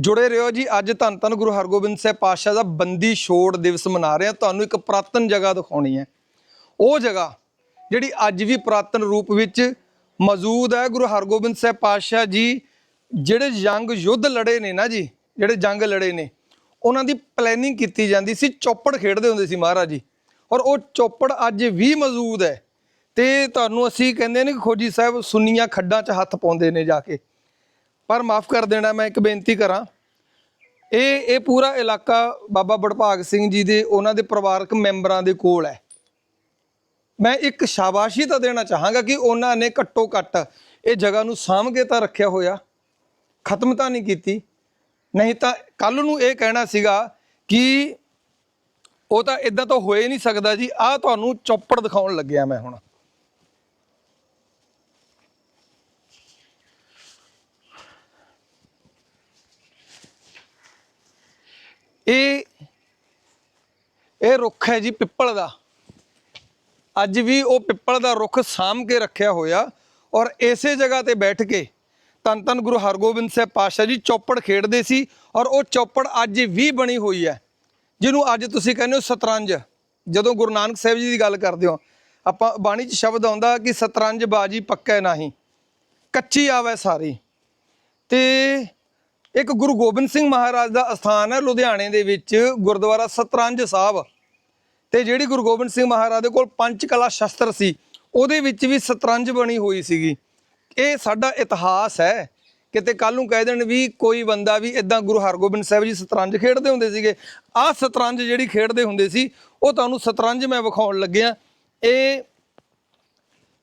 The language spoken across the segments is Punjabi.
ਜੁੜੇ ਰਹੋ ਜੀ ਅੱਜ ਧੰਨ ਧੰਨ ਗੁਰੂ ਹਰਗੋਬਿੰਦ ਸਾਹਿਬ ਪਾਤਸ਼ਾਹ ਦਾ ਬੰਦੀ ਛੋੜ ਦਿਵਸ ਮਨਾ ਰਹੇ ਹਾਂ। ਤੁਹਾਨੂੰ ਇੱਕ ਪੁਰਾਤਨ ਜਗ੍ਹਾ ਦਿਖਾਉਣੀ ਹੈ। ਉਹ ਜਗ੍ਹਾ ਜਿਹੜੀ ਅੱਜ ਵੀ ਪੁਰਾਤਨ ਰੂਪ ਵਿੱਚ ਮੌਜੂਦ ਹੈ ਗੁਰੂ ਹਰਗੋਬਿੰਦ ਸਾਹਿਬ ਪਾਤਸ਼ਾਹ ਜੀ, ਜਿਹੜੇ ਜੰਗ ਯੁੱਧ ਲੜੇ ਨੇ ਨਾ ਜੀ, ਜਿਹੜੇ ਜੰਗ ਲੜੇ ਨੇ, ਉਹਨਾਂ ਦੀ ਪਲੈਨਿੰਗ ਕੀਤੀ ਜਾਂਦੀ ਸੀ, ਚੌਪੜ ਖੇਡਦੇ ਹੁੰਦੇ ਸੀ ਮਹਾਰਾਜ ਜੀ। ਔਰ ਉਹ ਚੌਪੜ ਅੱਜ ਵੀ ਮੌਜੂਦ ਹੈ। ਤੇ ਤੁਹਾਨੂੰ ਅਸੀਂ ਕਹਿੰਦੇ ਨੇ ਖੋਜੀ ਸਾਹਿਬ, ਸੁੰਨੀਆਂ ਖੱਡਾਂ 'ਚ ਹੱਥ ਪਾਉਂਦੇ ਨੇ ਜਾ ਕੇ। ਪਰ ਮਾਫ ਕਰ ਦੇਣਾ, ਮੈਂ ਇੱਕ ਬੇਨਤੀ ਕਰਾਂ। ਇਹ ਇਹ ਪੂਰਾ ਇਲਾਕਾ ਬਾਬਾ ਬੜਭਾਗ ਸਿੰਘ ਜੀ ਦੇ, ਉਹਨਾਂ ਦੇ ਪਰਿਵਾਰਕ ਮੈਂਬਰਾਂ ਦੇ ਕੋਲ ਹੈ। ਮੈਂ ਇੱਕ ਸ਼ਾਬਾਸ਼ੀ ਤਾਂ ਦੇਣਾ ਚਾਹਾਂਗਾ ਕਿ ਉਹਨਾਂ ਨੇ ਘੱਟੋ ਘੱਟ ਇਹ ਜਗ੍ਹਾ ਨੂੰ ਸਾਂਭ ਕੇ ਤਾਂ ਰੱਖਿਆ ਹੋਇਆ, ਖਤਮ ਤਾਂ ਨਹੀਂ ਕੀਤੀ। ਨਹੀਂ ਤਾਂ ਕੱਲ ਨੂੰ ਇਹ ਕਹਿਣਾ ਸੀਗਾ ਕਿ ਉਹ ਤਾਂ ਇਦਾਂ ਤਾਂ ਹੋਏ ਨਹੀਂ ਸਕਦਾ ਜੀ, ਆਹ ਤੁਹਾਨੂੰ ਚੌਪੜ ਦਿਖਾਉਣ ਲੱਗਿਆ ਮੈਂ ਹੁਣ। ਇਹ ਇਹ ਰੁੱਖ ਹੈ ਜੀ ਪਿੱਪਲ ਦਾ। ਅੱਜ ਵੀ ਉਹ ਪਿੱਪਲ ਦਾ ਰੁੱਖ ਸਾਂਭ ਕੇ ਰੱਖਿਆ ਹੋਇਆ ਔਰ ਇਸੇ ਜਗ੍ਹਾ ਤੇ ਬੈਠ ਕੇ ਧੰਨ ਧੰਨ ਗੁਰੂ ਹਰਗੋਬਿੰਦ ਸਾਹਿਬ ਪਾਤਸ਼ਾਹ ਜੀ ਚੌਪੜ ਖੇਡਦੇ ਸੀ ਔਰ ਉਹ ਚੌਪੜ ਅੱਜ ਵੀ ਬਣੀ ਹੋਈ ਹੈ, ਜਿਹਨੂੰ ਅੱਜ ਤੁਸੀਂ ਕਹਿੰਦੇ ਹੋ ਸਤਰੰਜ। ਜਦੋਂ ਗੁਰੂ ਨਾਨਕ ਸਾਹਿਬ ਜੀ ਦੀ ਗੱਲ ਕਰਦੇ ਹੋ, ਆਪਾਂ ਬਾਣੀ 'ਚ ਸ਼ਬਦ ਆਉਂਦਾ ਕਿ ਸਤਰੰਜ ਬਾਜੀ ਪੱਕੈ ਨਹੀਂ, ਕੱਚੀ ਆਵੇ ਸਾਰੀ। ਤੇ ਇੱਕ ਗੁਰੂ ਗੋਬਿੰਦ ਸਿੰਘ ਮਹਾਰਾਜ ਦਾ ਅਸਥਾਨ ਹੈ ਲੁਧਿਆਣੇ ਦੇ ਵਿੱਚ, ਗੁਰਦੁਆਰਾ ਸਤਰੰਜ ਸਾਹਿਬ। ਤੇ ਜਿਹੜੀ ਗੁਰੂ ਗੋਬਿੰਦ ਸਿੰਘ ਮਹਾਰਾਜ ਦੇ ਕੋਲ ਪੰਚ ਕਲਾ ਸ਼ਸਤਰ ਸੀ, ਉਹਦੇ ਵਿੱਚ ਵੀ ਸਤਰੰਜ ਬਣੀ ਹੋਈ ਸੀਗੀ। ਇਹ ਸਾਡਾ ਇਤਿਹਾਸ ਹੈ। ਕਿਤੇ ਕੱਲ ਨੂੰ ਕਹਿ ਦੇਣ ਵੀ ਕੋਈ ਬੰਦਾ ਵੀ ਇਦਾਂ ਗੁਰੂ ਹਰਗੋਬਿੰਦ ਸਾਹਿਬ ਜੀ ਸਤਰੰਜ ਖੇਡਦੇ ਹੁੰਦੇ ਸੀਗੇ। ਆਹ ਸਤਰੰਜ ਜਿਹੜੀ ਖੇਡਦੇ ਹੁੰਦੇ ਸੀ, ਉਹ ਤੁਹਾਨੂੰ ਸਤਰੰਜ ਮੈਂ ਵਿਖਾਉਣ ਲੱਗਿਆ। ਇਹ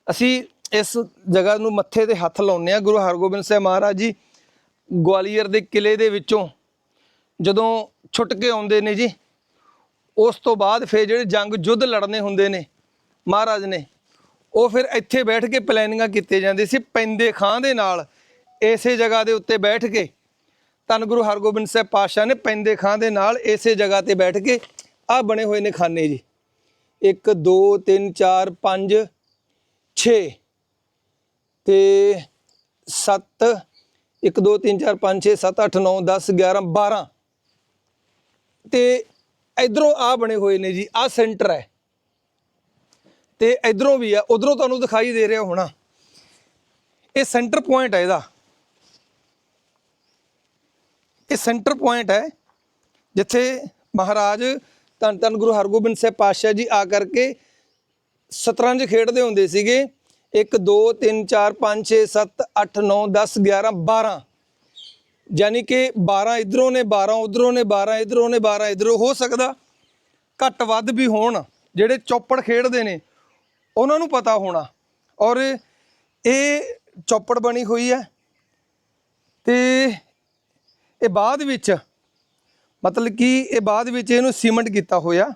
ਅਸੀਂ ਇਸ ਜਗ੍ਹਾ ਨੂੰ ਮੱਥੇ ਤੇ ਹੱਥ ਲਾਉਂਦੇ ਆ ਗੁਰੂ ਹਰਗੋਬਿੰਦ ਸਾਹਿਬ ਮਹਾਰਾਜ ਜੀ। ਗਵਾਲੀਅਰ ਦੇ ਕਿਲੇ ਦੇ ਵਿੱਚੋਂ ਜਦੋਂ ਛੁੱਟ ਕੇ ਆਉਂਦੇ ਨੇ ਜੀ, ਉਸ ਤੋਂ ਬਾਅਦ ਫਿਰ ਜਿਹੜੇ ਜੰਗ ਯੁੱਧ ਲੜਨੇ ਹੁੰਦੇ ਨੇ ਮਹਾਰਾਜ ਨੇ, ਉਹ ਫਿਰ ਇੱਥੇ ਬੈਠ ਕੇ ਪਲੈਨਿੰਗਾਂ ਕੀਤੇ ਜਾਂਦੇ ਸੀ, ਪੈਂਦੇ ਖਾਂ ਦੇ ਨਾਲ ਇਸੇ ਜਗ੍ਹਾ ਦੇ ਉੱਤੇ ਬੈਠ ਕੇ। ਧੰਨ ਗੁਰੂ ਹਰਗੋਬਿੰਦ ਸਾਹਿਬ ਪਾਤਸ਼ਾਹ ਨੇ ਪੈਂਦੇ ਖਾਂ ਦੇ ਨਾਲ ਇਸੇ ਜਗ੍ਹਾ ਤੇ ਬੈਠ ਕੇ ਆ ਬਣੇ ਹੋਏ ਨੇ ਖਾਨੇ ਜੀ। 1 2 3 4 5 6 ਤੇ 7 1 2 3 4 5 6 7 8 9 10 11 12 ਤੇ ਇਧਰੋਂ ਆ ਬਣੇ ਹੋਏ ਨੇ ਜੀ ਆ ਸੈਂਟਰ ਹੈ। ਤੇ ਇਧਰੋਂ ਵੀ ਆ, ਉਧਰੋਂ ਤੁਹਾਨੂੰ ਦਿਖਾਈ ਦੇ ਰਿਹਾ ਹੋਣਾ। ਇਹ ਸੈਂਟਰ ਪੁਆਇੰਟ ਹੈ ਇਹਦਾ। ਇਹ ਸੈਂਟਰ ਪੁਆਇੰਟ ਹੈ, ਜਿੱਥੇ ਮਹਾਰਾਜ ਧੰਨ ਧੰਨ ਗੁਰੂ ਹਰਗੋਬਿੰਦ ਸਾਹਿਬ ਪਾਤਸ਼ਾਹ ਜੀ ਆ ਕਰਕੇ ਸ਼ਤਰੰਜ ਖੇਡਦੇ ਹੁੰਦੇ ਸੀਗੇ। 1 2 3 4 5 6 7 8 9 10 11 12 ਯਾਨੀ ਕਿ 12 ਇਧਰੋਂ ਨੇ 12 ਉਧਰੋਂ ਨੇ 12 ਇਧਰੋਂ ਨੇ 12 ਇਧਰੋਂ। ਹੋ ਸਕਦਾ ਘੱਟ ਵੱਧ ਵੀ ਹੋਣ, ਜਿਹੜੇ ਚੌਪੜ ਖੇਡਦੇ ਨੇ, ਉਹਨਾਂ ਨੂੰ ਪਤਾ ਹੋਣਾ। ਔਰ ਇਹ ਚੌਪੜ ਬਣੀ ਹੋਈ ਹੈ ਤੇ ਇਹ ਬਾਅਦ ਵਿੱਚ, ਮਤਲਬ ਕਿ ਇਹ ਬਾਅਦ ਵਿੱਚ ਇਹਨੂੰ ਸੀਮੈਂਟ ਕੀਤਾ ਹੋਇਆ।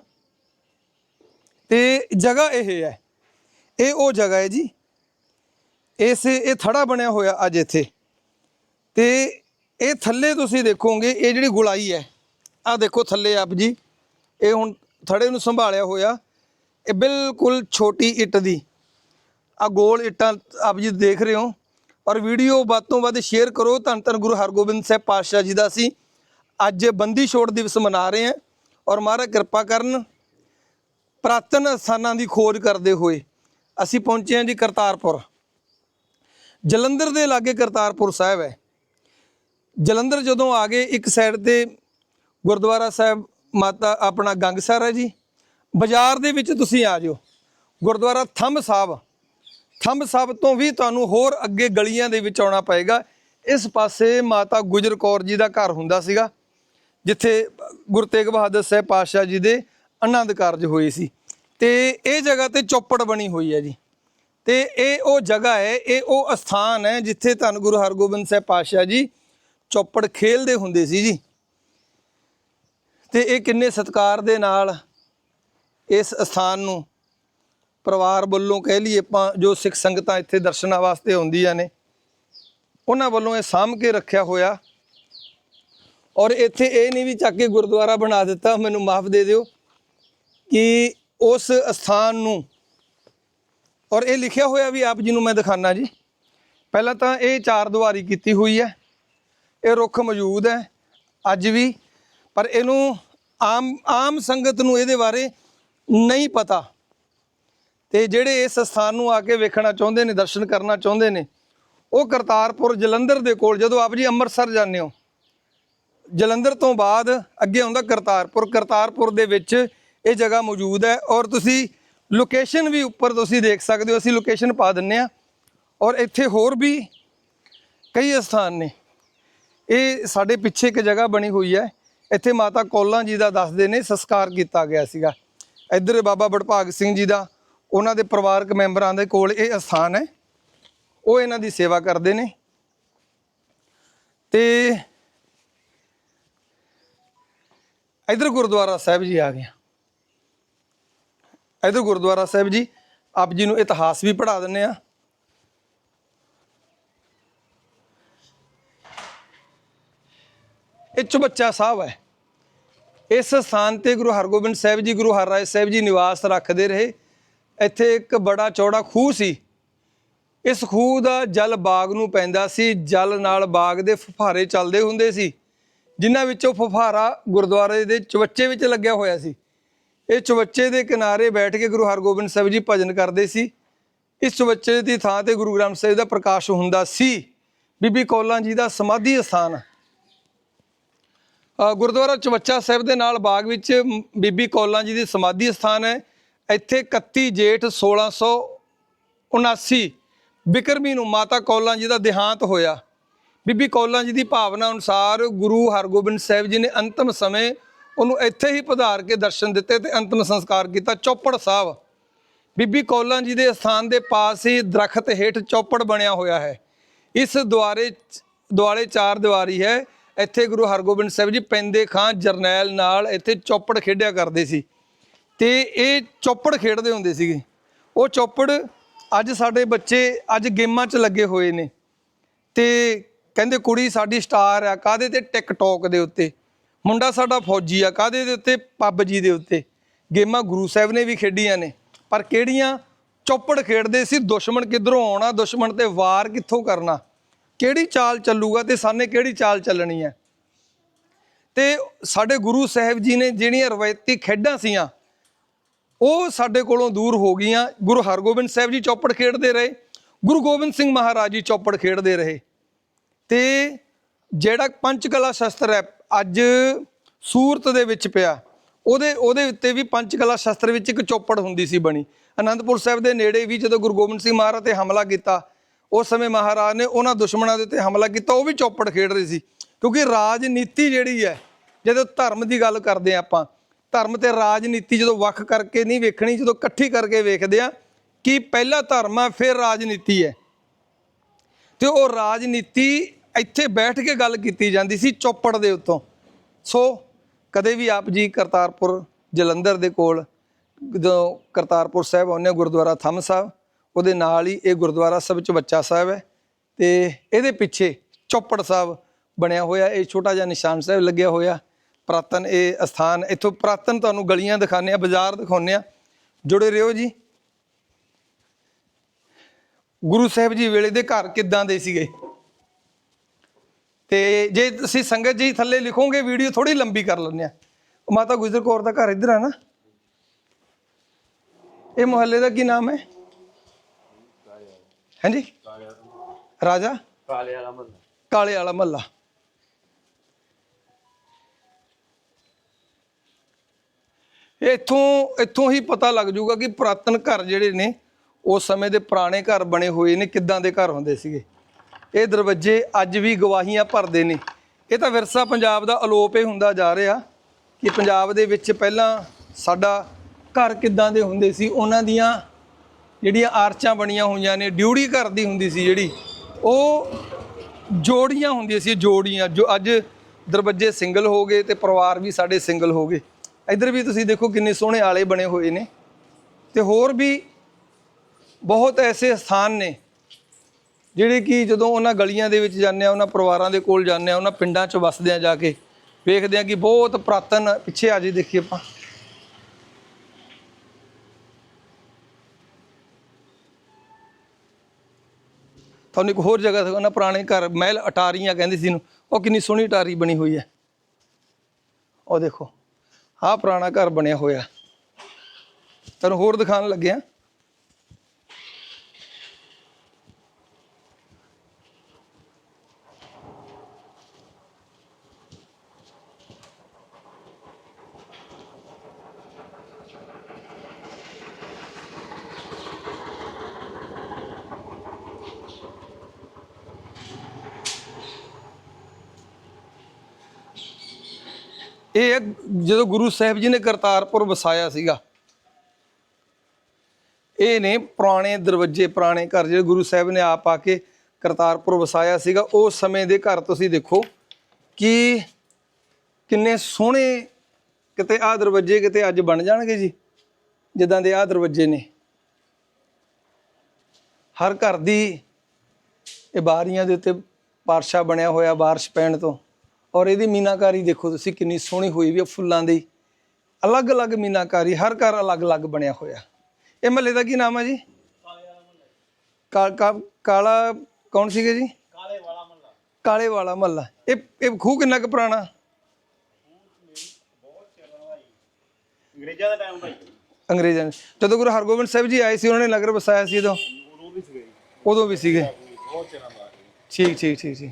ਤੇ ਜਗ੍ਹਾ ਇਹ ਹੈ। ਇਹ ਉਹ ਜਗ੍ਹਾ ਹੈ ਜੀ ਇਸ, ਇਹ ਥੜਾ ਬਣਿਆ ਹੋਇਆ ਅੱਜ ਇੱਥੇ। ਤੇ ਇਹ ਥੱਲੇ ਤੁਸੀਂ ਦੇਖੋਗੇ, ਇਹ ਜਿਹੜੀ ਗੁਲਾਈ ਹੈ ਆ ਦੇਖੋ ਥੱਲੇ ਆਪ ਜੀ, ਇਹ ਹੁਣ ਥੜੇ ਨੂੰ ਸੰਭਾਲਿਆ ਹੋਇਆ। ਇਹ ਬਿਲਕੁਲ ਛੋਟੀ ਇੱਟ ਦੀ ਆ ਗੋਲ ਇੱਟਾਂ ਆਪ ਜੀ ਦੇਖ ਰਹੇ ਹੋ। ਔਰ ਵੀਡੀਓ ਵੱਧ ਤੋਂ ਵੱਧ ਸ਼ੇਅਰ ਕਰੋ। ਧੰਨ ਧੰਨ ਗੁਰੂ ਹਰਗੋਬਿੰਦ ਸਾਹਿਬ ਪਾਤਸ਼ਾਹ ਜੀ ਦਾ ਅਸੀਂ ਅੱਜ ਬੰਦੀ ਛੋੜ ਦਿਵਸ ਮਨਾ ਰਹੇ ਹਾਂ। ਔਰ ਮਹਾਰਾਜ ਕਿਰਪਾ ਕਰਨ, ਪ੍ਰਾਤਨ ਸਥਾਨਾਂ ਦੀ ਖੋਜ ਕਰਦੇ ਹੋਏ ਅਸੀਂ ਪਹੁੰਚੇ ਹਾਂ ਜੀ ਕਰਤਾਰਪੁਰ। ਜਲੰਧਰ ਦੇ ਲਾਗੇ ਕਰਤਾਰਪੁਰ ਸਾਹਿਬ ਹੈ। ਜਲੰਧਰ ਜਦੋਂ ਆ ਗਏ, ਇੱਕ ਸਾਈਡ ਤੇ ਗੁਰਦੁਆਰਾ ਸਾਹਿਬ ਮਾਤਾ ਆਪਣਾ ਗੰਗਸਰ ਹੈ ਜੀ। ਬਾਜ਼ਾਰ ਦੇ ਵਿੱਚ ਤੁਸੀਂ ਆ ਜਾਓ। ਗੁਰਦੁਆਰਾ ਥੰਮ ਸਾਹਿਬ। ਥੰਮ ਸਾਹਿਬ ਤੋਂ ਵੀ ਤੁਹਾਨੂੰ ਹੋਰ ਅੱਗੇ ਗਲੀਆਂ ਦੇ ਵਿੱਚ ਆਉਣਾ ਪਏਗਾ। ਇਸ ਪਾਸੇ ਮਾਤਾ ਗੁਜਰ ਕੌਰ ਜੀ ਦਾ ਘਰ ਹੁੰਦਾ ਸੀਗਾ, ਜਿੱਥੇ ਗੁਰੂ ਤੇਗ ਬਹਾਦਰ ਸਾਹਿਬ ਪਾਤਸ਼ਾਹ ਜੀ ਦੇ ਆਨੰਦ ਕਾਰਜ ਹੋਏ ਸੀ। ਤੇ ਇਹ ਜਗ੍ਹਾ ਤੇ ਚੌਪੜ ਬਣੀ ਹੋਈ ਹੈ ਜੀ। ਤੇ ਇਹ ਉਹ ਜਗ੍ਹਾ ਹੈ, ਇਹ ਉਹ ਅਸਥਾਨ ਹੈ ਜਿੱਥੇ ਧੰਨ ਗੁਰੂ ਹਰਗੋਬਿੰਦ ਸਾਹਿਬ ਪਾਤਸ਼ਾਹ ਜੀ ਚੌਪੜ ਖੇਲਦੇ ਹੁੰਦੇ ਸੀ ਜੀ। ਤੇ ਇਹ ਕਿੰਨੇ ਸਤਿਕਾਰ ਦੇ ਨਾਲ ਇਸ ਅਸਥਾਨ ਨੂੰ ਪਰਿਵਾਰ ਵੱਲੋਂ ਕਹਿ ਲਈਏ ਆਪਾਂ ਜੋ ਸਿੱਖ ਸੰਗਤਾਂ ਇੱਥੇ ਦਰਸ਼ਨਾਂ ਵਾਸਤੇ ਆਉਂਦੀਆਂ ਨੇ, ਉਹਨਾਂ ਵੱਲੋਂ ਇਹ ਸਾਂਭ ਕੇ ਰੱਖਿਆ ਹੋਇਆ। ਔਰ ਇੱਥੇ ਇਹ ਨਹੀਂ ਵੀ ਚੱਕ ਕੇ ਗੁਰਦੁਆਰਾ ਬਣਾ ਦਿੱਤਾ, ਮੈਨੂੰ ਮਾਫ ਦੇ ਦਿਓ ਕਿ ਉਸ ਅਸਥਾਨ ਨੂੰ ਔਰ ਇਹ ਲਿਖਿਆ ਹੋਇਆ ਵੀ ਆਪ ਜੀ ਨੂੰ ਮੈਂ ਦਿਖਾਣਾ ਜੀ। ਪਹਿਲਾਂ ਤਾਂ ਇਹ ਚਾਰ ਦੁਆਰੀ ਕੀਤੀ ਹੋਈ ਹੈ। ਇਹ ਰੁੱਖ ਮੌਜੂਦ ਹੈ, ਅੱਜ ਵੀ। ਪਰ ਇਹਨੂੰ ਆਮ ਆਮ ਸੰਗਤ ਨੂੰ ਇਹਦੇ ਬਾਰੇ ਨਹੀਂ ਪਤਾ। ਤੇ ਜਿਹੜੇ ਇਸ ਸਥਾਨ ਨੂੰ ਆ ਕੇ ਵੇਖਣਾ ਚਾਹੁੰਦੇ ਨੇ, ਦਰਸ਼ਨ ਕਰਨਾ ਚਾਹੁੰਦੇ ਨੇ, ਉਹ ਕਰਤਾਰਪੁਰ ਜਲੰਧਰ ਦੇ ਕੋਲ, ਜਦੋਂ ਆਪ ਜੀ ਅੰਮ੍ਰਿਤਸਰ ਜਾਂਦੇ ਹੋ, ਜਲੰਧਰ ਤੋਂ ਬਾਅਦ ਅੱਗੇ ਆਉਂਦਾ ਕਰਤਾਰਪੁਰ। ਕਰਤਾਰਪੁਰ ਦੇ ਵਿੱਚ ਇਹ ਜਗ੍ਹਾ ਮੌਜੂਦ ਹੈ ਔਰ ਤੁਸੀਂ ਲੋਕੇਸ਼ਨ ਵੀ ਉੱਪਰ ਤੁਸੀਂ ਦੇਖ ਸਕਦੇ ਹੋ, ਅਸੀਂ ਲੋਕੇਸ਼ਨ ਪਾ ਦਿੰਨੇ ਆ। ਔਰ ਇੱਥੇ ਹੋਰ ਵੀ ਕਈ ਸਥਾਨ ਨੇ। ਇਹ ਸਾਡੇ ਪਿੱਛੇ ਇੱਕ ਜਗ੍ਹਾ ਬਣੀ ਹੋਈ ਹੈ। ਇੱਥੇ ਮਾਤਾ ਕੌਲਾਂ ਜੀ ਦਾ ਦੱਸਦੇ ਨੇ, ਸੰਸਕਾਰ ਕੀਤਾ ਗਿਆ ਸੀਗਾ। ਇੱਧਰ ਬਾਬਾ ਬੜਭਾਗ ਸਿੰਘ ਜੀ ਦਾ, ਉਹਨਾਂ ਦੇ ਪਰਿਵਾਰਕ ਮੈਂਬਰਾਂ ਦੇ ਕੋਲ ਇਹ ਸਥਾਨ ਹੈ। ਉਹ ਇਹਨਾਂ ਦੀ ਸੇਵਾ ਕਰਦੇ ਨੇ। ਤੇ ਇੱਧਰ ਗੁਰਦੁਆਰਾ ਸਾਹਿਬ ਜੀ ਆ ਗਿਆ। ਇੱਧਰ ਗੁਰਦੁਆਰਾ ਸਾਹਿਬ ਜੀ, ਆਪ ਜੀ ਨੂੰ ਇਤਿਹਾਸ ਵੀ ਪੜ੍ਹਾ ਦਿੰਨੇ ਆ ਇਹ ਚੁਬੱਚਾ ਸਾਹਿਬ ਹੈ। ਇਸ ਸਥਾਨ ਤੇ ਗੁਰੂ ਹਰਗੋਬਿੰਦ ਸਾਹਿਬ ਜੀ, ਗੁਰੂ ਹਰਰਾਏ ਸਾਹਿਬ ਜੀ ਨਿਵਾਸ ਰੱਖਦੇ ਰਹੇ। ਇੱਥੇ ਇੱਕ ਬੜਾ ਚੌੜਾ ਖੂਹ ਸੀ। ਇਸ ਖੂਹ ਦਾ ਜਲ ਬਾਗ ਨੂੰ ਪੈਂਦਾ ਸੀ। ਜਲ ਨਾਲ ਬਾਗ ਦੇ ਫੁਫਾਰੇ ਚੱਲਦੇ ਹੁੰਦੇ ਸੀ। ਜਿਨ੍ਹਾਂ ਵਿੱਚੋਂ ਫੁਫਾਰਾ ਗੁਰਦੁਆਰੇ ਦੇ ਚਵੱਚੇ ਵਿੱਚ ਲੱਗਿਆ ਹੋਇਆ ਸੀ। ਇਹ ਚਵੱਚੇ ਦੇ ਕਿਨਾਰੇ ਬੈਠ ਕੇ ਗੁਰੂ ਹਰਗੋਬਿੰਦ ਸਾਹਿਬ ਜੀ ਭਜਨ ਕਰਦੇ ਸੀ। ਇਸ ਚਵੱਚੇ ਦੀ ਥਾਂ ਤੇ ਗੁਰੂ ਗ੍ਰੰਥ ਸਾਹਿਬ ਦਾ ਪ੍ਰਕਾਸ਼ ਹੁੰਦਾ ਸੀ। ਬੀਬੀ ਕੌਲਾਂ ਜੀ ਦਾ ਸਮਾਧੀ ਸਥਾਨ ਗੁਰਦੁਆਰਾ ਚਵੱਚਾ ਸਾਹਿਬ ਦੇ ਨਾਲ ਬਾਗ ਵਿੱਚ ਮ- ਬੀਬੀ ਕੌਲਾਂ ਜੀ ਦੀ ਸਮਾਧੀ ਸਥਾਨ ਹੈ। ਇੱਥੇ 31 ਜੇਠ 1679 ਬਿਕਰਮੀ ਨੂੰ ਮਾਤਾ ਕੌਲਾਂ ਜੀ ਦਾ ਦੇਹਾਂਤ ਹੋਇਆ। ਬੀਬੀ ਕੌਲਾਂ ਜੀ ਦੀ ਭਾਵਨਾ ਅਨੁਸਾਰ ਗੁਰੂ ਹਰਗੋਬਿੰਦ ਸਾਹਿਬ ਜੀ ਨੇ ਅੰਤਮ ਸਮੇਂ ਉਹਨੂੰ ਇੱਥੇ ਹੀ ਪਧਾਰ ਕੇ ਦਰਸ਼ਨ ਦਿੱਤੇ ਤੇ ਅੰਤਮ ਸੰਸਕਾਰ ਕੀਤਾ ਚੌਪੜ ਸਾਹਿਬ। ਬੀਬੀ ਕੌਲਾਂ ਜੀ ਦੇ ਸਥਾਨ ਦੇ ਪਾਸ ਹੀ ਦਰਖਤ ਹੇਠ ਚੌਪੜ ਬਣਿਆ ਹੋਇਆ ਹੈ। ਇਸ ਦੁਆਰੇ ਦੁਆਲੇ ਚਾਰ ਦੀਵਾਰੀ ਹੈ। ਇੱਥੇ ਗੁਰੂ ਹਰਗੋਬਿੰਦ ਸਾਹਿਬ ਜੀ ਪੈਂਦੇ ਖਾਂ ਜਰਨੈਲ ਨਾਲ ਇੱਥੇ ਚੌਪੜ ਖੇਡਿਆ ਕਰਦੇ ਸੀ। ਤੇ ਇਹ ਚੌਪੜ ਖੇਡਦੇ ਹੁੰਦੇ ਸੀਗੇ। ਉਹ ਚੌਪੜ ਅੱਜ ਸਾਡੇ ਬੱਚੇ ਅੱਜ ਗੇਮਾਂ 'ਚ ਲੱਗੇ ਹੋਏ ਨੇ। ਤੇ ਕਹਿੰਦੇ ਕੁੜੀ ਸਾਡੀ ਸਟਾਰ ਆ ਕਾਦੇ ਤੇ? ਟਿਕਟੌਕ ਦੇ ਉੱਤੇ। ਮੁੰਡਾ ਸਾਡਾ ਫੌਜੀ ਆ ਕਾਦੇ ਦੇ ਉੱਤੇ? ਪੱਬਜੀ ਦੇ ਉੱਤੇ। ਗੇਮਾਂ ਗੁਰੂ ਸਾਹਿਬ ਨੇ ਵੀ ਖੇਡੀਆਂ ਨੇ। ਪਰ ਕਿਹੜੀਆਂ? ਚੌਪੜ ਖੇਡਦੇ ਸੀ, ਦੁਸ਼ਮਣ ਕਿੱਧਰੋਂ ਆਉਣਾ, ਦੁਸ਼ਮਣ ਤੇ ਵਾਰ ਕਿੱਥੋਂ ਕਰਨਾ? ਕਿਹੜੀ ਚਾਲ ਚੱਲੂਗਾ ਤੇ ਸਾਨੇ ਕਿਹੜੀ ਚਾਲ ਚੱਲਣੀ ਹੈ ਤੇ ਸਾਡੇ ਗੁਰੂ ਸਾਹਿਬ ਜੀ ਨੇ ਜਿਹੜੀਆਂ ਰਵਾਇਤੀ ਖੇਡਾਂ ਸੀਆਂ, ਉਹ ਸਾਡੇ ਕੋਲੋਂ ਦੂਰ ਹੋ ਗਈਆਂ। ਗੁਰੂ ਹਰਗੋਬਿੰਦ ਸਾਹਿਬ ਜੀ ਚੌਪੜ ਖੇਡਦੇ ਰਹੇ, ਗੁਰੂ ਗੋਬਿੰਦ ਸਿੰਘ ਮਹਾਰਾਜ ਜੀ ਚੌਪੜ ਖੇਡਦੇ ਰਹੇ। ਤੇ ਜਿਹੜਾ ਪੰਚਕਲਾ ਸ਼ਸਤਰ ਹੈ ਅੱਜ ਸੂਰਤ ਦੇ ਵਿੱਚ ਪਿਆ। ਉਹਦੇ ਉਹਦੇ ਉੱਤੇ ਵੀ ਪੰਚਕਲਾ ਸ਼ਸਤਰ ਵਿੱਚ ਇੱਕ ਚੌਪੜ ਹੁੰਦੀ ਸੀ ਬਣੀ। ਅਨੰਦਪੁਰ ਸਾਹਿਬ ਦੇ ਨੇੜੇ ਵੀ ਜਦੋਂ ਗੁਰੂ ਗੋਬਿੰਦ ਸਿੰਘ ਮਹਾਰਾਜ ਤੇ ਹਮਲਾ ਕੀਤਾ, ਉਸ ਸਮੇਂ ਮਹਾਰਾਜ ਨੇ ਉਹਨਾਂ ਦੁਸ਼ਮਣਾਂ ਦੇ ਉੱਤੇ ਹਮਲਾ ਕੀਤਾ, ਉਹ ਵੀ ਚੌਪੜ ਖੇਡ ਰਹੀ ਸੀ। ਕਿਉਂਕਿ ਰਾਜਨੀਤੀ ਜਿਹੜੀ ਹੈ, ਜਦੋਂ ਧਰਮ ਦੀ ਗੱਲ ਕਰਦੇ ਆ ਆਪਾਂ, ਧਰਮ ਤੇ ਰਾਜਨੀਤੀ ਜਦੋਂ ਵੱਖ ਕਰਕੇ ਨਹੀਂ ਵੇਖਣੀ, ਜਦੋਂ ਇਕੱਠੀ ਕਰਕੇ ਵੇਖਦੇ ਆ ਕਿ ਪਹਿਲਾ ਧਰਮ ਆ, ਫਿਰ ਰਾਜਨੀਤੀ ਹੈ। ਤੇ ਉਹ ਰਾਜਨੀਤੀ ਇੱਥੇ ਬੈਠ ਕੇ ਗੱਲ ਕੀਤੀ ਜਾਂਦੀ ਸੀ ਚੌਪੜ ਦੇ ਉੱਤੋਂ। ਸੋ ਕਦੇ ਵੀ ਆਪ ਜੀ ਕਰਤਾਰਪੁਰ ਜਲੰਧਰ ਦੇ ਕੋਲ ਜਦੋਂ ਕਰਤਾਰਪੁਰ ਸਾਹਿਬ ਆਉਂਦੇ ਹੋ, ਗੁਰਦੁਆਰਾ ਥੰਮ ਸਾਹਿਬ, ਉਹਦੇ ਨਾਲ ਹੀ ਇਹ ਗੁਰਦੁਆਰਾ ਸਭ ਚ ਬੱਚਾ ਸਾਹਿਬ ਹੈ ਤੇ ਇਹਦੇ ਪਿੱਛੇ ਚੌਪੜ ਸਾਹਿਬ ਬਣਿਆ ਹੋਇਆ, ਇਹ ਛੋਟਾ ਜਿਹਾ ਨਿਸ਼ਾਨ ਸਾਹਿਬ ਲੱਗਿਆ ਹੋਇਆ। ਪ੍ਰਾਤਨ ਇਹ ਸਥਾਨ ਇੱਥੋਂ ਪ੍ਰਾਤਨ ਤੁਹਾਨੂੰ ਗਲੀਆਂ ਦਿਖਾਉਂਦੇ ਆ ਬਾਜ਼ਾਰ ਦਿਖਾਉਂਦੇ ਆ ਜੁੜੇ ਰਹੋ ਜੀ। ਗੁਰੂ ਸਾਹਿਬ ਜੀ ਵੇਲੇ ਦੇ ਘਰ ਕਿੱਦਾਂ ਦੇ ਸੀਗੇ? ਤੇ ਜੇ ਤੁਸੀਂ ਸੰਗਤ ਜੀ ਥੱਲੇ ਲਿਖੋਗੇ, ਵੀਡੀਓ ਥੋੜੀ ਲੰਬੀ ਕਰ ਲੈਂਦੇ ਆ ਮਾਤਾ ਗੁਜਰ ਕੌਰ ਦਾ ਘਰ ਇੱਧਰ ਆ ਨਾ। ਇਹ ਮੁਹੱਲੇ ਦਾ ਕੀ ਨਾਮ ਹੈ? ਹਾਂਜੀ? ਰਾਜਾ? ਕਾਲੇ ਵਾਲਾ ਮਹੱਲਾ ਕਾਲੇ ਵਾਲਾ ਮਹੱਲਾ। ਇੱਥੋਂ ਇੱਥੋਂ ਹੀ ਪਤਾ ਲੱਗ ਜਾਊਗਾ ਕਿ ਪੁਰਾਤਨ ਘਰ ਜਿਹੜੇ ਨੇ, ਉਸ ਸਮੇਂ ਦੇ ਪੁਰਾਣੇ ਘਰ ਬਣੇ ਹੋਏ ਨੇ, ਕਿੱਦਾਂ ਦੇ ਘਰ ਹੁੰਦੇ ਸੀਗੇ। ਇਹ ਦਰਵਾਜ਼ੇ ਅੱਜ ਵੀ ਗਵਾਹੀਆਂ ਭਰਦੇ ਨੇ। ਇਹ ਤਾਂ ਵਿਰਸਾ ਪੰਜਾਬ ਦਾ ਅਲੋਪ ਹੀ ਹੁੰਦਾ ਜਾ ਰਿਹਾ ਕਿ ਪੰਜਾਬ ਦੇ ਵਿੱਚ ਪਹਿਲਾਂ ਸਾਡਾ ਘਰ ਕਿੱਦਾਂ ਦੇ ਹੁੰਦੇ ਸੀ, ਉਹਨਾਂ ਦੀਆਂ ਜਿਹੜੀਆਂ ਆਰਚਾਂ ਬਣੀਆਂ ਹੋਈਆਂ ਨੇ ਡਿਊਟੀ ਘਰ ਦੀ ਹੁੰਦੀ ਸੀ ਜਿਹੜੀ, ਉਹ ਜੋੜੀਆਂ ਹੁੰਦੀਆਂ ਸੀ, ਜੋੜੀਆਂ। ਜੋ ਅੱਜ ਦਰਵਾਜ਼ੇ ਸਿੰਗਲ ਹੋ ਗਏ ਤੇ ਪਰਿਵਾਰ ਵੀ ਸਾਡੇ ਸਿੰਗਲ ਹੋ ਗਏ। ਇੱਧਰ ਵੀ ਤੁਸੀਂ ਦੇਖੋ ਕਿੰਨੇ ਸੋਹਣੇ ਆਲੇ ਬਣੇ ਹੋਏ ਨੇ। ਤੇ ਹੋਰ ਵੀ ਬਹੁਤ ਐਸੇ ਸਥਾਨ ਨੇ ਜਿਹੜੇ ਕਿ ਜਦੋਂ ਉਹਨਾਂ ਗਲੀਆਂ ਦੇ ਵਿੱਚ ਜਾਂਦੇ ਆ, ਉਹਨਾਂ ਪਰਿਵਾਰਾਂ ਦੇ ਕੋਲ ਜਾਂਦੇ ਆ, ਉਹਨਾਂ ਪਿੰਡਾਂ 'ਚ ਵਸਦੇ ਆ ਜਾ ਕੇ, ਵੇਖਦੇ ਆ ਕਿ ਬਹੁਤ ਪ੍ਰਾਤਨ ਪਿੱਛੇ ਆ ਜੀ ਦੇਖੀਏ ਆਪਾਂ। ਤੁਹਾਨੂੰ ਇੱਕ ਹੋਰ ਜਗ੍ਹਾ ਉਹਨਾਂ ਪੁਰਾਣੇ ਘਰ, ਮਹਿਲ ਅਟਾਰੀਆਂ ਕਹਿੰਦੇ ਸੀ ਇਹਨੂੰ, ਉਹ ਕਿੰਨੀ ਸੋਹਣੀ ਅਟਾਰੀ ਬਣੀ ਹੋਈ ਹੈ। ਉਹ ਦੇਖੋ, ਆਹ ਪੁਰਾਣਾ ਘਰ ਬਣਿਆ ਹੋਇਆ। ਤੁਹਾਨੂੰ ਹੋਰ ਦਿਖਾਉਣ ਲੱਗਿਆ ਇਹ ਜਦੋਂ ਗੁਰੂ ਸਾਹਿਬ ਜੀ ਨੇ ਕਰਤਾਰਪੁਰ ਵਸਾਇਆ ਸੀਗਾ, ਇਹ ਨੇ ਪੁਰਾਣੇ ਦਰਵਾਜ਼ੇ, ਪੁਰਾਣੇ ਘਰ ਜਿਹੜੇ ਗੁਰੂ ਸਾਹਿਬ ਨੇ ਆਪ ਆ ਕੇ ਕਰਤਾਰਪੁਰ ਵਸਾਇਆ ਸੀਗਾ, ਉਸ ਸਮੇਂ ਦੇ ਘਰ ਤੁਸੀਂ ਦੇਖੋ ਕਿ ਕਿੰਨੇ ਸੋਹਣੇ ਕਿਤੇ ਆਹ ਦਰਵਾਜ਼ੇ ਕਿਤੇ ਅੱਜ ਬਣ ਜਾਣਗੇ ਜੀ, ਜਿੱਦਾਂ ਦੇ ਆਹ ਦਰਵਾਜ਼ੇ ਨੇ। ਹਰ ਘਰ ਦੀ ਇਹ ਬਾਰੀਆਂ ਦੇ ਉੱਤੇ ਪਾਰਸ਼ਾ ਬਣਿਆ ਹੋਇਆ, ਬਾਰਿਸ਼ ਪੈਣ ਤੋਂ। ਔਰ ਇਹਦੀ ਮੀਨਾਕਾਰੀ ਦੇਖੋ ਤੁਸੀਂ ਕਿੰਨੀ ਸੋਹਣੀ ਹੋਈ ਵੀ ਆ ਫੁੱਲਾਂ ਦੀ। ਅਲੱਗ-ਅਲੱਗ ਮੀਨਾਕਾਰੀ ਹਰ ਘਰ ਅਲੱਗ-ਅਲੱਗ ਬਣਿਆ ਹੋਇਆ। ਇਹ ਮਹੱਲੇ ਦਾ ਕੀ ਨਾਮ ਹੈ ਜੀ? ਕਾਲਾ ਕੌਣ ਸੀਗੇ ਜੀ? ਕਾਲੇ ਵਾਲਾ ਮਹੱਲਾ। ਕਾਲੇ ਵਾਲਾ ਮਹੱਲਾ ਇਹ ਇਹ ਖੂਹ ਕਿੰਨਾ ਕੁ ਪੁਰਾਣਾ? ਅੰਗਰੇਜ਼ਾਂ ਦਾ ਟਾਈਮ ਭਾਈ। ਅੰਗਰੇਜ਼ਾਂ ਨੇ ਜਦੋਂ ਗੁਰੂ ਹਰਗੋਬਿੰਦ ਸਾਹਿਬ ਜੀ ਆਏ ਸੀ ਉਹਨਾਂ ਨੇ ਨਗਰ ਵਸਾਇਆ ਸੀ ਉਦੋਂ? ਉਦੋਂ ਵੀ ਸੀਗੇ ਉਦੋਂ ਵੀ ਸੀਗੇ। ਬਹੁਤ ਚਿਰਾਂ ਬਾਅਦ। ਠੀਕ ਠੀਕ ਠੀਕ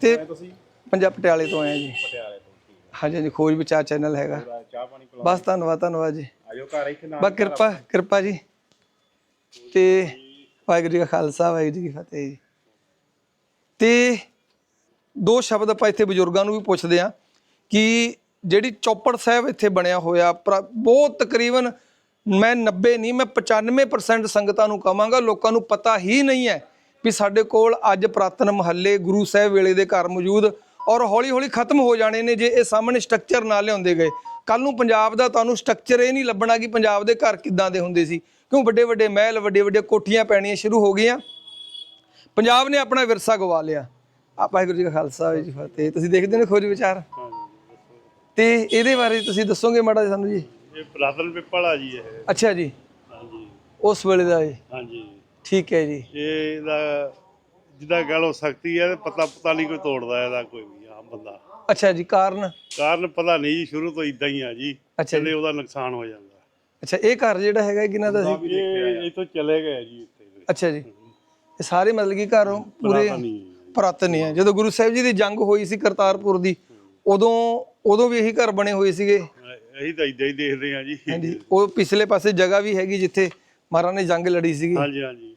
ਤੇ ਤੁਸੀਂ? ਪੰਜਾਬ ਪਟਿਆਲੇ ਤੋਂ ਆਏ ਆ ਜੀ। ਪਟਿਆਲੇ ਤੋਂ ਠੀਕ ਹਾਂਜੀ ਹਾਂਜੀ ਖੋਜ ਵਿਚਾਰ ਚੈਨਲ ਹੈਗਾ। ਹੈ ਚਾਹ ਪਾਣੀ ਪਿਲਾ ਬਸ ਧੰਨਵਾਦ ਧੰਨਵਾਦ ਜੀ। ਆਜੋ ਘਰ ਇੱਥੇ ਨਾਲ ਬਸ ਕਿਰਪਾ ਕਿਰਪਾ ਜੀ। ਤੇ ਵਾਹਿਗੁਰੂ ਜੀ ਕਾ ਖਾਲਸਾ ਵਾਹਿਗੁਰੂ ਜੀ ਕੀ ਫਤਿਹ ਜੀ। ਤੇ ਦੋ ਸ਼ਬਦ ਆਪਾਂ ਇੱਥੇ ਬਜ਼ੁਰਗਾਂ ਨੂੰ ਵੀ ਪੁੱਛਦੇ ਆ ਕਿ ਜਿਹੜੀ ਚੌਪੜ ਸਾਹਿਬ ਇੱਥੇ ਬਣਿਆ ਹੋਇਆ ਪ੍ਰ- ਬਹੁਤ ਤਕਰੀਬਨ ਮੈਂ 90 ਨਹੀਂ ਮੈਂ 95% ਸੰਗਤਾਂ ਨੂੰ ਕਹਾਂਗਾ ਲੋਕਾਂ ਨੂੰ ਪਤਾ ਹੀ ਨਹੀਂ ਹੈ ਵੀ ਸਾਡੇ ਕੋਲ ਅੱਜ ਪ੍ਰਾਤਨ ਮਹੱਲੇ ਗੁਰੂ ਸਾਹਿਬ ਵੇਲੇ ਦੇ ਘਰ ਮੌਜੂਦ ਔਰ ਹੌਲੀ ਹੌਲੀ ਖਤਮ ਹੋ ਜਾਣੇ ਨੇ ਜੇ ਇਹ ਸਾਹਮਣੇ ਸਟਰਕਚਰ ਨਾ ਲਿਆਉਂਦੇ ਗਏ। ਕੱਲ ਨੂੰ ਪੰਜਾਬ ਦਾ ਤੁਹਾਨੂੰ ਸਟਰਕਚਰ ਇਹ ਨਹੀਂ ਲੱਭਣਾ ਕਿ ਪੰਜਾਬ ਦੇ ਘਰ ਕਿੱਦਾਂ ਦੇ ਹੁੰਦੇ ਸੀ। ਕਿਉਂ ਵੱਡੇ ਵੱਡੇ ਮਹਿਲ ਵੱਡੇ ਵੱਡੇ ਕੋਠੀਆਂ ਪੈਣੀਆਂ ਸ਼ੁਰੂ ਹੋ ਗਈਆਂ। ਪੰਜਾਬ ਨੇ ਆਪਣਾ ਵਿਰਸਾ ਗਵਾ ਲਿਆ। ਆ ਵਾਹਿਗੁਰੂ ਜੀ ਕਾ ਖਾਲਸਾ ਜੀ ਫਤਿਹ। ਤੁਸੀਂ ਦੇਖਦੇ ਨੇ ਖੋਜ ਵਿਚਾਰ? ਤੇ ਇਹਦੇ ਬਾਰੇ ਤੁਸੀਂ ਦੱਸੋਗੇ ਮਾੜਾ ਸਾਨੂੰ ਜੀ? ਇਹ ਪੁਰਾਤਨ ਪਿੱਪਲ ਆ ਜੀ ਇਹ। ਅੱਛਾ ਜੀ। ਹਾਂਜੀ। ਉਸ ਵੇਲੇ ਦਾ ਜੀ ਹਾਂਜੀ। ਠੀਕ ਹੈ ਜੀ। ਇਹ ਇਹਦਾ ਜਿਹਦਾ ਗੱਲ ਹੋ ਸਕਦੀ ਹੈ ਪਤਾ ਪਤਾ ਨਹੀਂ ਕੋਈ ਤੋੜਦਾ ਇਹਦਾ ਕੋਈ ਵੀ ਆਮ ਬੰਦਾ। ਅੱਛਾ ਜੀ ਕਾਰਨ? ਕਾਰਨ ਪਤਾ ਨਹੀਂ ਜੀ ਸ਼ੁਰੂ ਤੋਂ ਇਦਾਂ ਹੀ ਆ ਜੀ। ਅੱਛਾ ਜੀ। ਚੱਲੇ ਉਹਦਾ ਨੁਕਸਾਨ ਹੋ ਜਾਂਦਾ। ਅੱਛਾ ਇਹ ਘਰ ਜਿਹੜਾ ਹੈਗਾ ਇਹ ਕਿਹਨਾਂ ਦਾ ਸੀ? ਇਹ ਇਥੋਂ ਚਲੇ ਗਏ ਜੀ ਇੱਥੇ। ਅੱਛਾ ਜੀ। ਇਹ ਸਾਰੇ ਮਤਲਬ ਕਿ ਘਰ ਪੂਰੇ ਪਤਾ ਨਹੀਂ ਹੈ ਜਦੋਂ ਗੁਰੂ ਸਾਹਿਬ ਜੀ ਦੀ ਜੰਗ ਹੋਈ ਸੀ ਕਰਤਾਰਪੁਰ ਦੀ ਉਦੋਂ ਉਦੋਂ ਵੀ ਇਹੀ ਘਰ ਬਣੇ ਹੋਏ ਸੀਗੇ। ਅਸੀਂ ਤਾਂ ਇਦਾਂ ਹੀ ਦੇਖਦੇ ਆ ਜੀ। ਹਾਂਜੀ। ਉਹ ਪਿਛਲੇ ਪਾਸੇ ਜਗ੍ਹਾ ਵੀ ਹੈਗੀ ਜਿੱਥੇ ਮਹਾਰਾਜ ਨੇ ਜੰਗ ਲੜੀ ਸੀਗੀ। ਹਾਂਜੀ ਹਾਂਜੀ।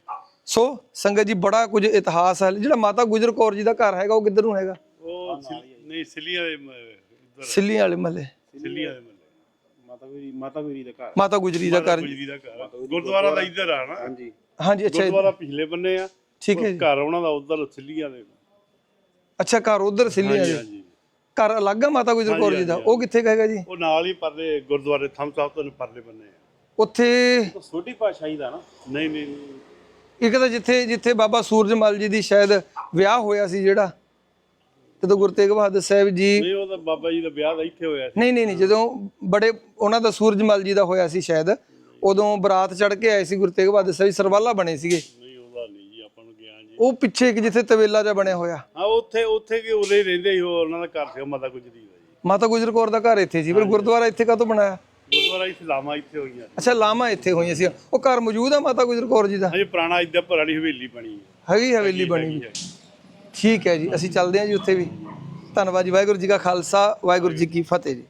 ਸੋ ਸੰਗਤ ਜੀ ਬੜਾ ਕੁਝ ਇਤਿਹਾਸ ਹੈ। ਜਿਹੜਾ ਮਾਤਾ ਗੁਜਰ ਕੌਰ ਜੀ ਦਾ ਘਰ ਹੈਗਾ ਉਹ ਕਿੱਧਰ ਨੂੰ ਹੈਗਾ? ਉਹ ਸਿਲ- ਨਹੀਂ ਸਿੱਲੀਆਂ ਦੇ ਮ- ਉੱਧਰ ਸਿੱਲੀਆਂ ਵਾਲੇ ਮਹੱਲੇ। ਸਿੱਲੀਆਂ ਦੇ ਮੱਲੇ ਮਾਤਾ ਗੁਰੀ ਮਾਤਾ ਗੁਰੀ ਦਾ ਘਰ। ਮਾਤਾ ਗੁਜਰੀ ਦਾ ਘਰ ਗੁਜਰੀ ਦਾ ਘਰ। ਆ। ਗੁਰਦੁਆਰਾ ਦਾ ਇੱਧਰ ਆ ਨਾ। ਹਾਂਜੀ। ਹਾਂਜੀ ਅੱਛਾ ਗੁਰਦੁਆਰਾ ਪਿਛਲੇ ਬੰਨੇ ਆ। ਠੀਕ ਹੈ ਜੀ। ਘਰ ਉਹਨਾਂ ਦਾ ਉੱਧਰ ਸਿੱਲੀਆਂ ਦੇ। ਅੱਛਾ ਘਰ ਉਧਰ ਸਿੱਲੀਆਂ ਦੇ। ਹਾਂਜੀ ਘਰ ਅਲੱਗ ਆ ਮਾਤਾ ਗੁਜਰ ਕੌਰ ਜੀ ਦਾ? ਉਹ ਕਿੱਥੇ ਕੁ ਹੈਗਾ ਜੀ? ਉਹ ਨਾਲ ਹੀ ਪਰਲੇ ਗੁਰਦੁਆਰੇ ਥੰਮ ਸਾਹਿਬ ਤੋਂ ਪਰਲੇ ਬੰਨੇ ਆ। ਉੱਥੇ ਛੋਟੀ ਪਾਤਸ਼ਾਹੀ ਦਾ ਨਾ? ਨਹੀਂ ਨਹੀਂ ਨਹੀਂ। ਇੱਕ ਤਾਂ ਜਿੱਥੇ ਜਿੱਥੇ ਬਾਬਾ ਸੂਰਜਮਲ ਜੀ ਦੀ ਸ਼ਾਇਦ ਵਿਆਹ ਹੋਇਆ ਸੀ ਜਿਹੜਾ ਜਦੋਂ ਗੁਰੂ ਤੇਗ ਬਹਾਦਰ ਸਾਹਿਬ ਜੀ ਨਹੀਂ ਉਹ ਤਾਂ ਬਾਬਾ ਜੀ ਦਾ ਵਿਆਹ ਇੱਥੇ ਹੋਇਆ ਸੀ। ਨਹੀਂ ਨਹੀਂ ਨਹੀਂ ਜਦੋਂ ਬੜੇ ਉਹਨਾਂ ਦਾ ਸੂਰਜਮਲ ਜੀ ਦਾ ਹੋਇਆ ਸੀ ਸ਼ਾਇਦ ਉਦੋਂ ਬਰਾਤ ਚੜ ਕੇ ਆਏ ਸੀ ਗੁਰੂ ਤੇਗ ਬਹਾਦਰ ਸਾਹਿਬ ਜੀ, ਸਰਵਾਲਾ ਬਣੇ ਸੀਗੇ। ਨਹੀਂ ਉਹਦਾ ਨਹੀਂ ਜੀ ਆਪਾਂ ਨੂੰ ਗਿਆਨ ਜੀ। ਉਹ ਪਿੱਛੇ ਇੱਕ ਜਿੱਥੇ ਤਵੇਲਾ ਜਿਹਾ ਬਣਿਆ ਹੋਇਆ। ਹਾਂ ਉੱਥੇ ਉੱਥੇ ਕਿ ਹੀ ਰਹਿੰਦੇ ਸੀ ਉਹ ਉਹਨਾਂ ਦਾ ਘਰ ਸੀ ਮਾਤਾ ਗੁਜਰੀ ਦਾ ਜੀ। ਮਾਤਾ ਗੁਜਰ ਕੌਰ ਦਾ ਘਰ ਇੱਥੇ ਸੀ ਪਰ ਗੁਰਦੁਆਰਾ ਇੱਥੇ ਕਾਹਤੋਂ ਬਣਾਇਆ? ਗੁਰਦੁਆਰਾ ਇੱਥੇ ਲਾਮਾ ਇੱਥੇ ਹੋਈਆਂ ਅੱਛਾ ਲਾਮਾ ਇੱਥੇ ਹੋਈਆਂ ਸੀ। ਉਹ ਘਰ ਮੌਜੂਦ ਆ ਮਾਤਾ ਗੁਜਰ ਕੌਰ ਜੀ ਦਾ? ਹਜੇ ਪੁਰਾਣਾ ਇੱਧਰ ਪੁਰਾਣੀ ਹਵੇਲੀ ਬਣੀ ਹੈ। ਹੈਗੀ ਹਵੇਲੀ ਬਣੀ। ਹੋਈ। ਠੀਕ ਹੈ ਜੀ ਅਸੀਂ ਚੱਲਦੇ ਹਾਂ ਜੀ ਉੱਥੇ ਵੀ। ਧੰਨਵਾਦ ਜੀ ਵਾਹਿਗੁਰੂ ਜੀ ਕਾ ਖਾਲਸਾ ਵਾਹਿਗੁਰੂ ਜੀ ਕੀ ਫਤਿਹ ਜੀ।